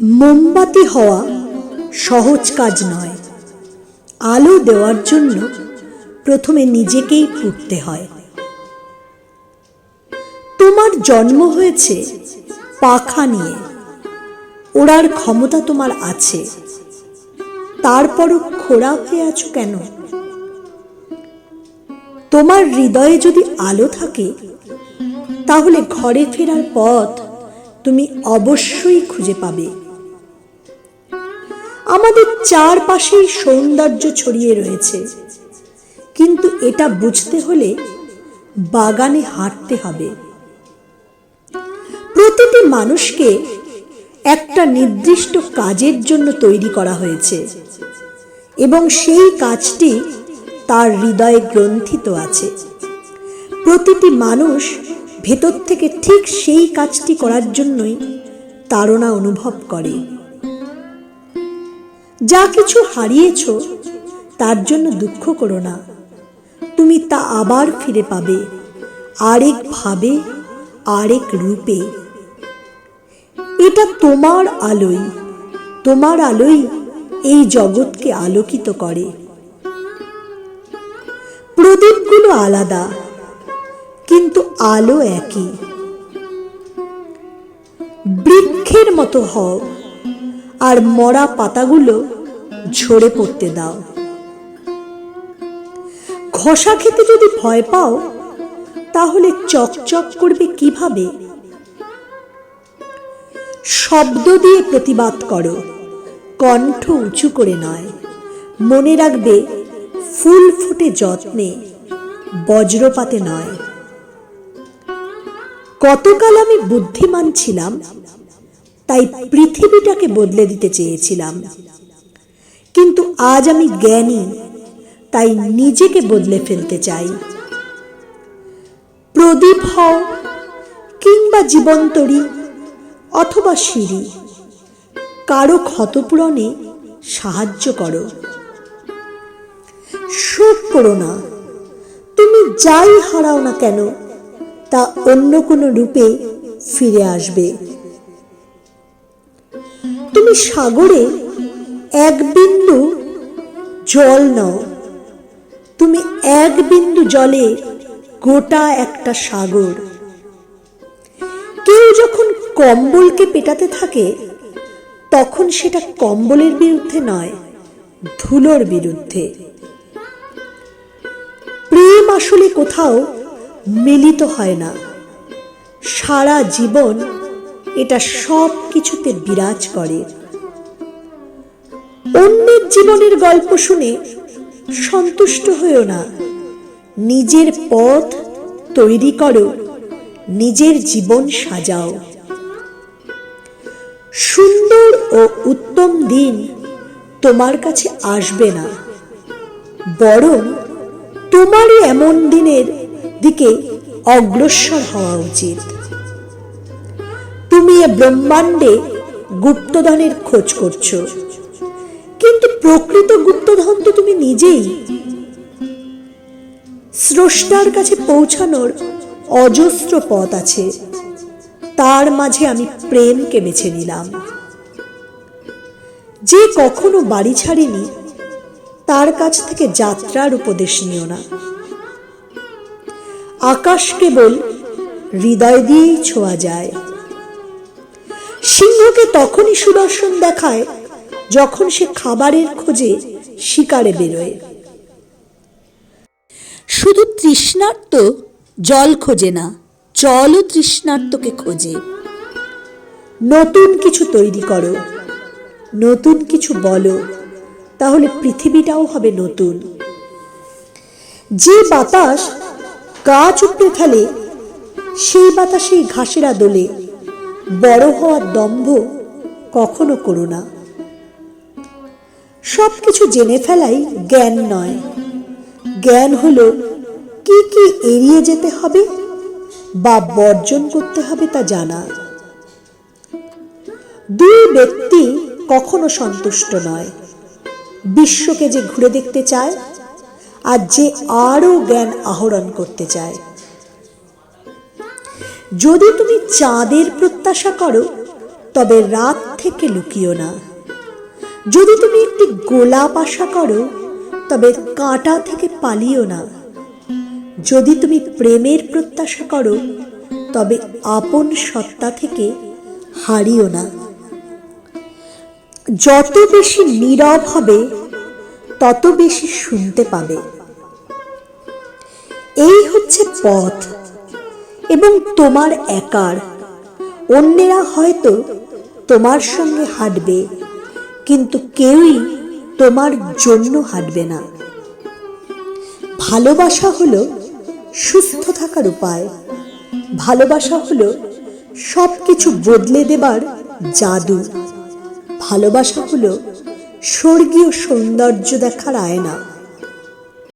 মোমবাতি হওয়া সহজ কাজ নয়। আলো দেওয়ার জন্য প্রথমে নিজেকেই ফুটতে হয়। তোমার জন্ম হয়েছে পাখা নিয়ে। ওড়ার ক্ষমতা তোমার আছে। তারপরও খোড়া হয়ে আছো কেন? তোমার হৃদয়ে যদি আলো থাকে, তাহলে ঘরে ফেরার পথ তুমি অবশ্যই খুঁজে পাবে। আমাদের চারপাশেই সৌন্দর্য ছড়িয়ে রয়েছে। কিন্তু এটা বুঝতে হলে বাগানে হাঁটতে হবে। প্রতিটি মানুষকে একটা নির্দিষ্ট কাজের জন্য তৈরি করা হয়েছে এবং সেই কাজটি তার হৃদয়ে গ্রন্থিত আছে। প্রতিটি মানুষ ভেতর থেকে ঠিক সেই কাজটি করার জন্যই তাড়না অনুভব করে। যা কিছু হারিয়েছ, তার জন্য দুঃখ করো না। তুমি তা আবার ফিরে পাবে, আরেক ভাবে, আরেক রূপে। এটা তোমার আলোই তোমার আলোই এই জগৎকে আলোকিত করে। প্রদীপগুলো আলাদা, কিন্তু আলো একই। বৃক্ষের মতো হও, আর মরা পাতাগুলো ঝরে পড়তে দাও। ঘষা খেতে যদি ভয় পাও, তাহলে চকচক করবে কীভাবে? শব্দ দিয়ে প্রতিবাদ করো, কণ্ঠ উঁচু করে নয়। মনে রাখবে, ফুল ফুটে যত্নে, বজ্রপাতে নয়। কতকাল আমি বুদ্ধিমান ছিলাম, তাই পৃথিবীটাকে বদলে দিতে চেয়েছিলাম। কিন্তু আজ আমি জ্ঞানী, তাই নিজেকে বদলে ফেলতে চাই। প্রদীপ হও কিংবা জীবন্তরী অথবা সিঁড়ি, কারও ক্ষতপূরণে সাহায্য করো। শোক করো না, তুমি যাই হারাও না কেন, তা অন্য কোনো রূপে ফিরে আসবে। তুমি সাগরে এক বিন্দু জল নাও। তুমি এক বিন্দু জলে গোটা একটা সাগর। কেউ যখন কম্বলকে পেটাতে থাকে, তখন সেটা কম্বলের বিরুদ্ধে নয়, ধুলোর বিরুদ্ধে। প্রেম আসলে কোথাও মিলিত হয় না। সারা জীবন এটা সব কিছুতে বিরাজ করে। অন্যের জীবনের গল্প শুনে সন্তুষ্ট হয়েও না। নিজের পথ তৈরি করো, নিজের জীবন সাজাও। সুন্দর ও উত্তম দিন তোমার কাছে আসবে না। বরং তোমারই এমন দিনের দিকে অগ্রসর হওয়া উচিত। তুমি এ ব্রহ্মাণ্ডে গুপ্তধনের খোঁজ করছ। প্রকৃত গুপ্তধন তো তুমি নিজেই। স্রষ্টার কাছে পৌঁছানোর অজস্র পথ আছে। তার মাঝে আমি প্রেমকে বেছে নিলাম। যে কখনো বাড়ি ছাড়িনি, তার কাছ থেকে যাত্রার উপদেশ নিও না। আকাশ কেবল হৃদয় দিয়েই ছোঁয়া যায়। সিংহকে তখনই সুদর্শন দেখায় যখন সে খাবারের খোঁজে শিকারে বেরোয়। শুধু তৃষ্ণার্ত জল খোঁজে না, জলও তৃষ্ণার্তকে খোঁজে। নতুন কিছু তৈরি করো, নতুন কিছু বলো, তাহলে পৃথিবীটাও হবে নতুন। যে বাতাস গাছ উপড়ে ফেলে, সেই বাতাসেই ঘাসেরা দোলে বড় হওয়ার দম্ভ কখনো করো না। সব কিছু জেনে ফেলাই জ্ঞান নয়। জ্ঞান হলো কি কি এড়িয়ে যেতে হবে বা বর্জন করতে হবে তা জানা। দুই ব্যক্তি কখনো সন্তুষ্ট নয়। বিশ্বকে যে ঘুরে দেখতে চায় আর যে আরও জ্ঞান আহরণ করতে চায়। যদি তুমি চাঁদের প্রত্যাশা করো, তবে রাত থেকে লুকিও না। যদি তুমি একটি গোলাপ আশা করো, তবে কাঁটা থেকে পালিও না। যদি তুমি প্রেমের প্রত্যাশা করো, তবে আপন সত্তা থেকে হারিও না। যত বেশি নীরব হবে, তত বেশি শুনতে পাবে। এই হচ্ছে পথ, এবং তোমার একার। অন্যেরা হয়তো তোমার সঙ্গে হাঁটবে। কিন্তু কেউই তোমার জন্য হাঁটবে না। ভালোবাসা হলো সুস্থ থাকার উপায়। ভালোবাসা হলো সব কিছু বদলে দেবার জাদু। ভালোবাসা হলো স্বর্গীয় সৌন্দর্য দেখার আয়না।